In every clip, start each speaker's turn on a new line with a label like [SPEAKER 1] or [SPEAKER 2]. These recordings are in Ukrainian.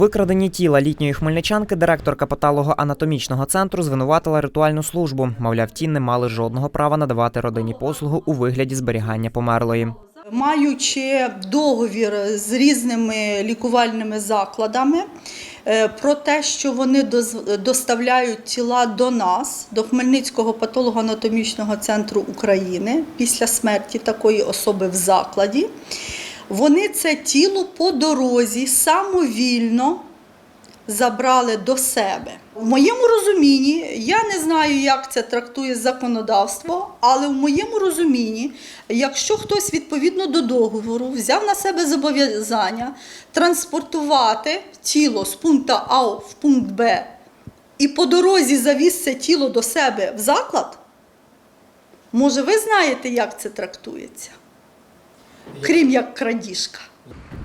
[SPEAKER 1] викраденні тіла літньої хмельничанки директорка патологоанатомічного центру звинуватила ритуальну службу. Мовляв, ті не мали жодного права надавати родині послугу у вигляді зберігання померлої.
[SPEAKER 2] Маючи договір з різними лікувальними закладами е, про те, що вони доставляють тіла до нас, до Хмельницького патологоанатомічного центру України після смерті такої особи в закладі, вони це тіло по дорозі самовільно забрали до себе. В моєму розумінні, я не знаю, як це трактує законодавство, але в моєму розумінні, якщо хтось відповідно до договору взяв на себе зобов'язання транспортувати тіло з пункту А в пункт Б і по дорозі завіз це тіло до себе в заклад, може, ви знаєте, як це трактується? Крім як крадіжка.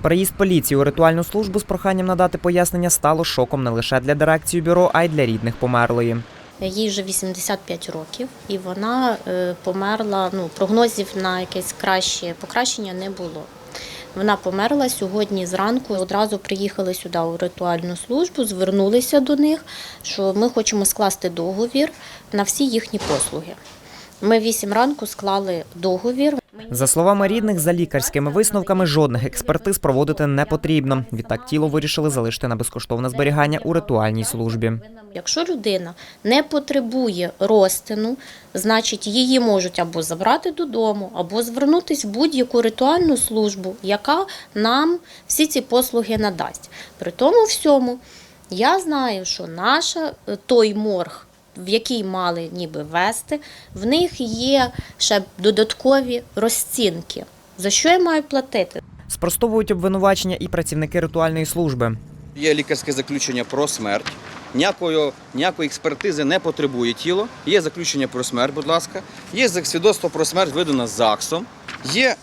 [SPEAKER 1] Переїзд поліції у ритуальну службу з проханням надати пояснення стало шоком не лише для дирекції бюро, а й для рідних померлої.
[SPEAKER 3] Їй вже 85 років, і вона е, померла. Ну, прогнозів на якесь краще покращення не було. Вона померла сьогодні зранку. Одразу приїхали сюди у ритуальну службу, звернулися до них, що ми хочемо скласти договір на всі їхні послуги. Ми вісім ранку склали договір.
[SPEAKER 1] За словами рідних, за лікарськими висновками жодних експертиз проводити не потрібно. Відтак тіло вирішили залишити на безкоштовне зберігання у ритуальній службі.
[SPEAKER 3] Якщо людина не потребує розтину, значить її можуть або забрати додому, або звернутися в будь-яку ритуальну службу, яка нам всі ці послуги надасть. При тому всьому я знаю, що наша е, той морг. В який мали ніби вести, в них є ще додаткові розцінки. За що я маю платити?
[SPEAKER 1] Спростовують обвинувачення і працівники ритуальної служби.
[SPEAKER 4] Є лікарське заключення про смерть. Ніякої, ніякої експертизи не потребує тіло. Є заключення про смерть, будь ласка. Є свідоцтво про смерть видано ЗАГСом. Є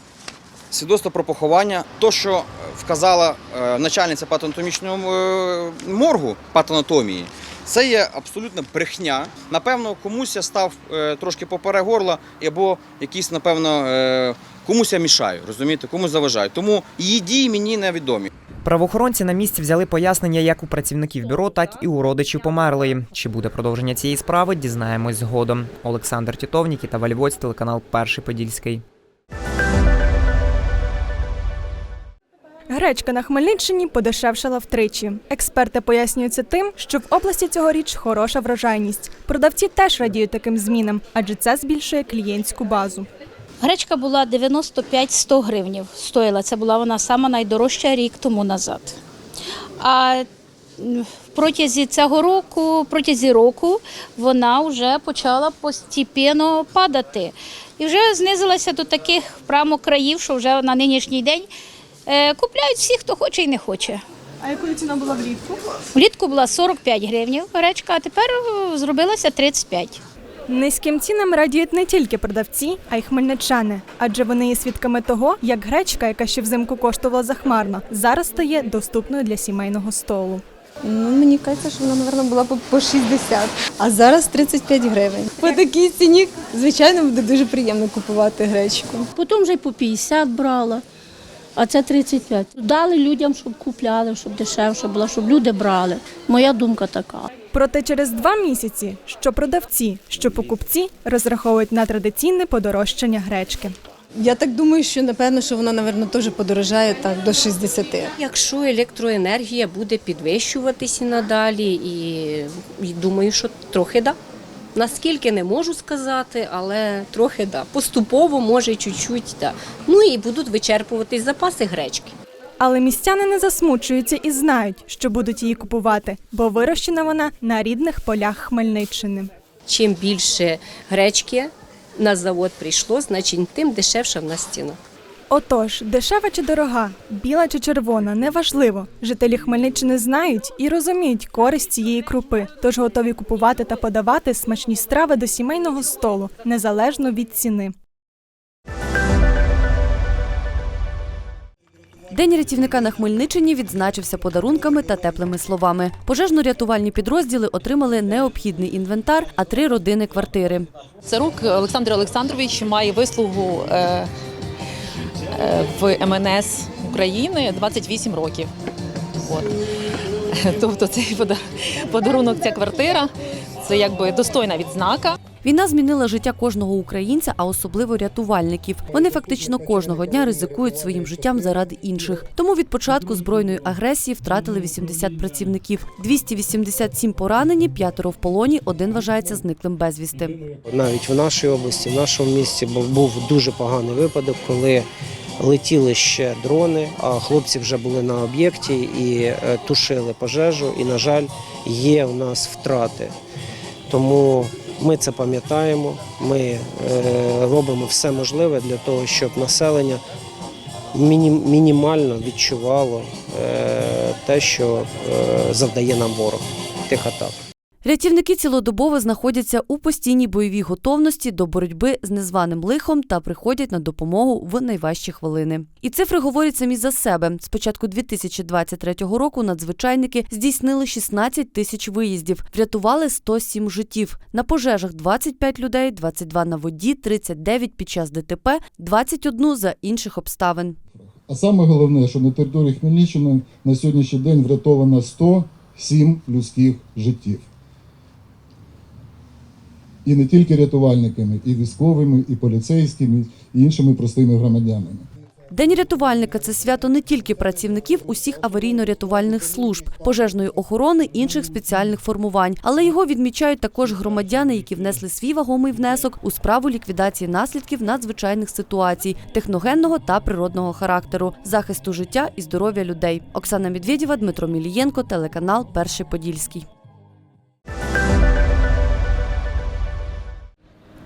[SPEAKER 4] свідоцтво про поховання. То, що е, вказала е, начальниця патанатомічного е, моргу патанатомії, це є абсолютно брехня. Напевно, комусь я став е, трошки поперек горла, або якісь, напевно, е, комусь я мішаю, розумієте, комусь заважаю. Тому її дії мені невідомі.
[SPEAKER 1] Правоохоронці на місці взяли пояснення як у працівників бюро, так і у родичів померлої. Чи буде продовження цієї справи, дізнаємось згодом. Олександр Тітовнік та Вальвоць, телеканал Перший Подільський.
[SPEAKER 5] Гречка на Хмельниччині подешевшала втричі. Експерти пояснюють це тим, що в області цьогоріч хороша врожайність. Продавці теж радіють таким змінам, адже це збільшує клієнтську базу.
[SPEAKER 6] Гречка була 95-100 гривнів стоїла. Це була вона сама найдорожча рік тому назад. А протязі цього року, протязі року вона вже почала постійно падати. І вже знизилася до таких прямо країв, що вже на нинішній день купляють всі, хто хоче і не хоче.
[SPEAKER 5] А якою ціна була влітку?
[SPEAKER 6] Влітку була 45 гривень гречка, а тепер е, зробилася 35.
[SPEAKER 5] Низьким цінам радіють не тільки продавці, а й хмельничани, адже вони є свідками того, як гречка, яка ще взимку коштувала захмарно, зараз стає доступною для сімейного столу.
[SPEAKER 7] Ну, мені кажеться, що вона, мабуть, була по 60, а зараз 35 гривень. По такій ціні, звичайно, буде дуже приємно купувати гречку.
[SPEAKER 8] Потім вже й по 50 брала, а це 35. Дали людям, щоб купляли, щоб дешевше було, щоб люди брали. Моя думка така.
[SPEAKER 5] Проте через два місяці що продавці, що покупці розраховують на традиційне подорожчання гречки.
[SPEAKER 7] Я так думаю, що напевно, що вона, мабуть, теж подорожає так до 60.
[SPEAKER 9] Якщо електроенергія буде підвищуватись і надалі, і, і думаю, що трохи да. Наскільки не можу сказати, але трохи да. Поступово, може, чуть-чуть да. Ну і будуть вичерпуватись запаси гречки.
[SPEAKER 5] Але містяни не засмучуються і знають, що будуть її купувати, бо вирощена вона на рідних полях Хмельниччини.
[SPEAKER 9] Чим більше гречки на завод прийшло, значить тим дешевша в нас ціна.
[SPEAKER 5] Отож, дешева чи дорога, біла чи червона, неважливо. Жителі Хмельниччини знають і розуміють користь цієї крупи, тож готові купувати та подавати смачні страви до сімейного столу, незалежно від ціни.
[SPEAKER 10] День рятівника на Хмельниччині відзначився подарунками та теплими словами. Пожежно-рятувальні підрозділи отримали необхідний інвентар, а три родини квартири.
[SPEAKER 11] Царук Олександр Олександрович має вислугу е, в МНС України 28 років. От. Тобто цей подарунок, ця квартира це якби достойна відзнака.
[SPEAKER 10] Війна змінила життя кожного українця, а особливо рятувальників. Вони фактично кожного дня ризикують своїм життям заради інших. Тому від початку збройної агресії втратили 80 працівників. 287 поранені, п'ятеро в полоні, один вважається зниклим безвісти.
[SPEAKER 12] Навіть в нашій області, в нашому місті був- дуже поганий випадок, коли летіли ще дрони, а хлопці вже були на об'єкті і е, тушили пожежу. І, на жаль, є в нас втрати. Тому ми це пам'ятаємо. Ми е, робимо все можливе для того, щоб населення мінімально відчувало е, те, що е, завдає нам ворог тих атак.
[SPEAKER 10] Рятівники цілодобово знаходяться у постійній бойовій готовності до боротьби з незваним лихом та приходять на допомогу в найважчі хвилини. І цифри говорять самі за себе. З початку 2023 року надзвичайники здійснили 16 тисяч виїздів, врятували 107 життів. На пожежах 25 людей, 22 на воді, 39 під час ДТП, 21 за інших обставин.
[SPEAKER 13] А саме головне, що на території Хмельниччини на сьогоднішній день врятовано 107 людських життів. І не тільки рятувальниками, і військовими, і поліцейськими, і іншими простими громадянами.
[SPEAKER 10] День рятувальника це свято не тільки працівників усіх аварійно-рятувальних служб, пожежної охорони, інших спеціальних формувань, але його відмічають також громадяни, які внесли свій вагомий внесок у справу ліквідації наслідків надзвичайних ситуацій, техногенного та природного характеру, захисту життя і здоров'я людей. Оксана Медведєва, Дмитро Мілієнко, телеканал Перший Подільський.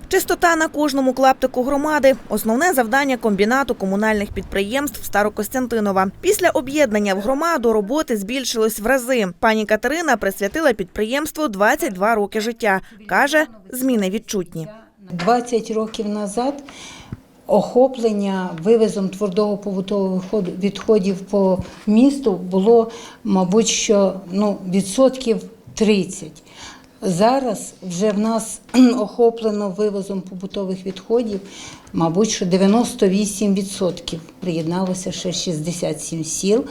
[SPEAKER 14] Чистота на кожному клаптику громади основне завдання комбінату комунальних підприємств Старокостянтинова. Після об'єднання в громаду роботи збільшилось в рази. Пані Катерина присвятила підприємству 22 роки життя. каже, зміни відчутні.
[SPEAKER 15] 20 років назад охоплення вивезом твердого побутового відходів по місту було, мабуть, що ну, відсотків 30. Зараз вже в нас охоплено вивозом побутових відходів, мабуть, що 98%. Приєдналося ще 67 сіл.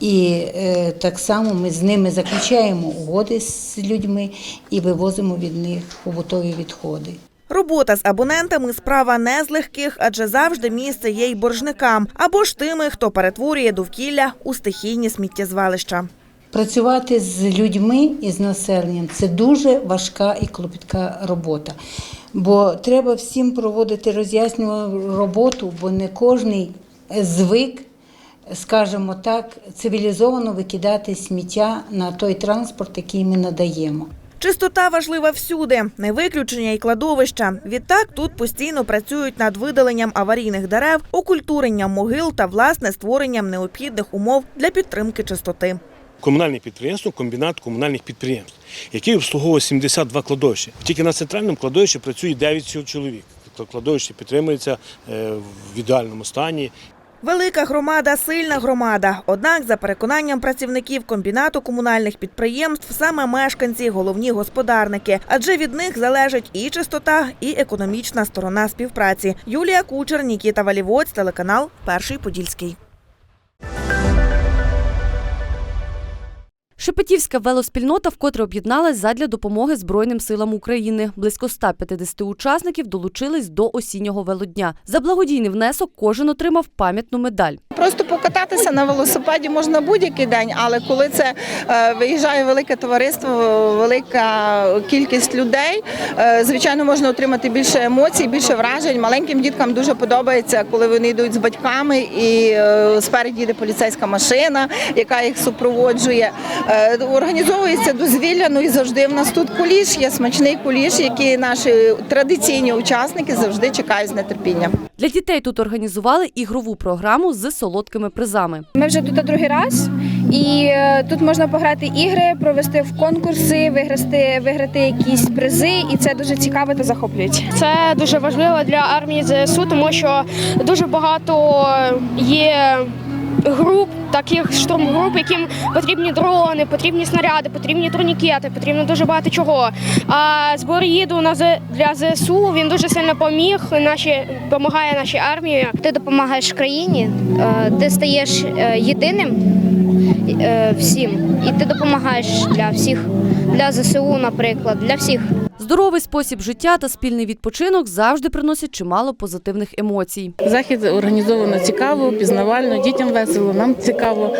[SPEAKER 15] І е, так само ми з ними заключаємо угоди з людьми і вивозимо від них побутові відходи.
[SPEAKER 14] Робота з абонентами справа не з легких, адже завжди місце є й боржникам або ж тими, хто перетворює довкілля у стихійні сміттєзвалища.
[SPEAKER 15] Працювати з людьми і з населенням це дуже важка і клопітка робота. Бо треба всім проводити роз'яснювальну роботу, бо не кожний звик, скажімо так, цивілізовано викидати сміття на той транспорт, який ми надаємо.
[SPEAKER 14] Чистота важлива всюди, не виключення й кладовища. Відтак тут постійно працюють над видаленням аварійних дерев, окультуренням могил та власне створенням необхідних умов для підтримки чистоти.
[SPEAKER 16] Комунальне підприємство, комбінат комунальних підприємств, який обслуговує 72 кладовища. Тільки на центральному кладовищі працює 9 чоловік. Тобто кладовище підтримується е, в ідеальному стані.
[SPEAKER 14] Велика громада сильна громада. Однак, за переконанням працівників комбінату комунальних підприємств, саме мешканці головні господарники, адже від них залежить і чистота, і економічна сторона співпраці. Юлія Кучер, Нікіта Валівоць, телеканал Перший Подільський.
[SPEAKER 10] Шепетівська велоспільнота вкотре об'єдналась задля допомоги Збройним силам України. Близько 150 учасників долучились до осіннього велодня. За благодійний внесок кожен отримав пам'ятну медаль.
[SPEAKER 17] Просто покататися на велосипеді можна будь-який день, але коли це е, виїжджає велике товариство, велика кількість людей, е, звичайно, можна отримати більше емоцій, більше вражень. Маленьким діткам дуже подобається, коли вони йдуть з батьками і е, спереді йде поліцейська машина, яка їх супроводжує. Е, Організовується дозвілля, ну і завжди в нас тут куліш, є смачний куліш, який наші традиційні учасники завжди чекають з нетерпінням.
[SPEAKER 10] Для дітей тут організували ігрову програму з солодкими призами.
[SPEAKER 18] Ми вже тут другий раз, і е, тут можна пограти ігри, провести в конкурси, виграти, виграти якісь призи, і це дуже цікаво та захоплююче.
[SPEAKER 19] Це дуже важливо для армії ЗСУ, тому що дуже багато є груп, таких штурмгруп, яким потрібні дрони, потрібні снаряди, потрібні турнікети, потрібно дуже багато чого. А збор їду на для ЗСУ він дуже сильно поміг. Наші допомагає нашій армії.
[SPEAKER 20] Ти допомагаєш країні, е, ти стаєш е, єдиним
[SPEAKER 21] е, всім. І ти допомагаєш для всіх, для ЗСУ, наприклад, для всіх.
[SPEAKER 10] Здоровий спосіб життя та спільний відпочинок завжди приносять чимало позитивних емоцій.
[SPEAKER 20] Захід організовано цікаво, пізнавально, дітям весело, нам цікаво,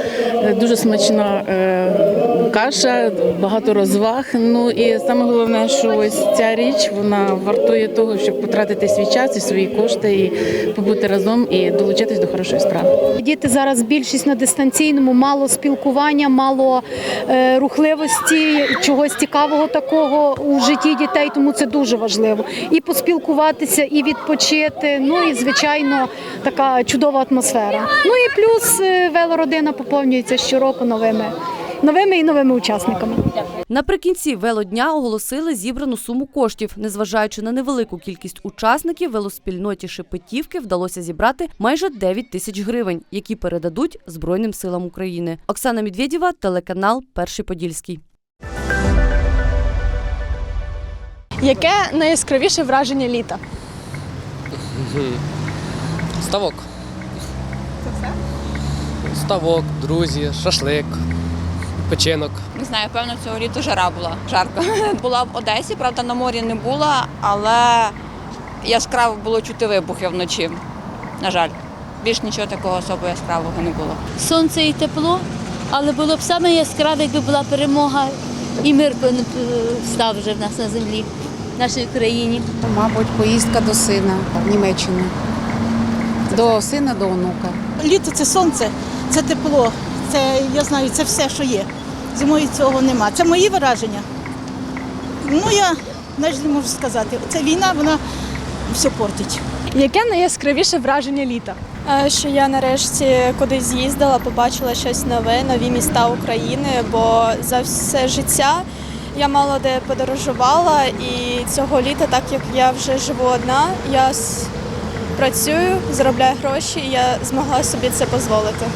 [SPEAKER 20] Е, дуже смачна е, каша, багато розваг. Ну і саме головне, що ось ця річ вона вартує того, щоб потратити свій час і свої кошти, і побути разом і долучитись до хорошої справи.
[SPEAKER 6] Діти зараз більшість на дистанційному, мало спілкування, мало е, рухливості, чогось цікавого такого у житті дітей, тому це дуже важливо. І поспілкуватися, і відпочити. Ну і звичайно, така чудова атмосфера. Ну і плюс е, велородина поповнюється щороку новими, новими і новими учасниками.
[SPEAKER 10] Наприкінці велодня оголосили зібрану суму коштів. Незважаючи на невелику кількість учасників, велоспільноті Шепетівки вдалося зібрати майже 9 тисяч гривень, які передадуть Збройним силам України. Оксана Медведєва, телеканал Перший Подільський.
[SPEAKER 22] Яке найяскравіше враження літа?
[SPEAKER 23] Ставок. Це все? Ставок, друзі, шашлик, печінок.
[SPEAKER 24] Не знаю, певно, цього літа жара була. Жарко. Була в Одесі, правда, на морі не була, але яскраво було чути вибухи вночі. На жаль, більш нічого такого особо яскравого не було.
[SPEAKER 11] Сонце і тепло, але було б саме яскраве, якби була перемога і мир е, став вже в нас на землі, нашій Україні.
[SPEAKER 25] Мабуть, поїздка до сина в Німеччину. До сина, до онука.
[SPEAKER 26] Літо це сонце, це тепло, це я знаю, це все, що є. Зимою цього нема. Це мої враження. Ну я навіть не можу сказати. Ця війна, вона все портить.
[SPEAKER 22] Яке найяскравіше враження літа? Що я нарешті кудись з'їздила, побачила щось нове, нові міста України, бо за все життя я мало де подорожувала, і цього літа, так як я вже живу одна, я працюю, заробляю гроші, і я змогла собі це дозволити.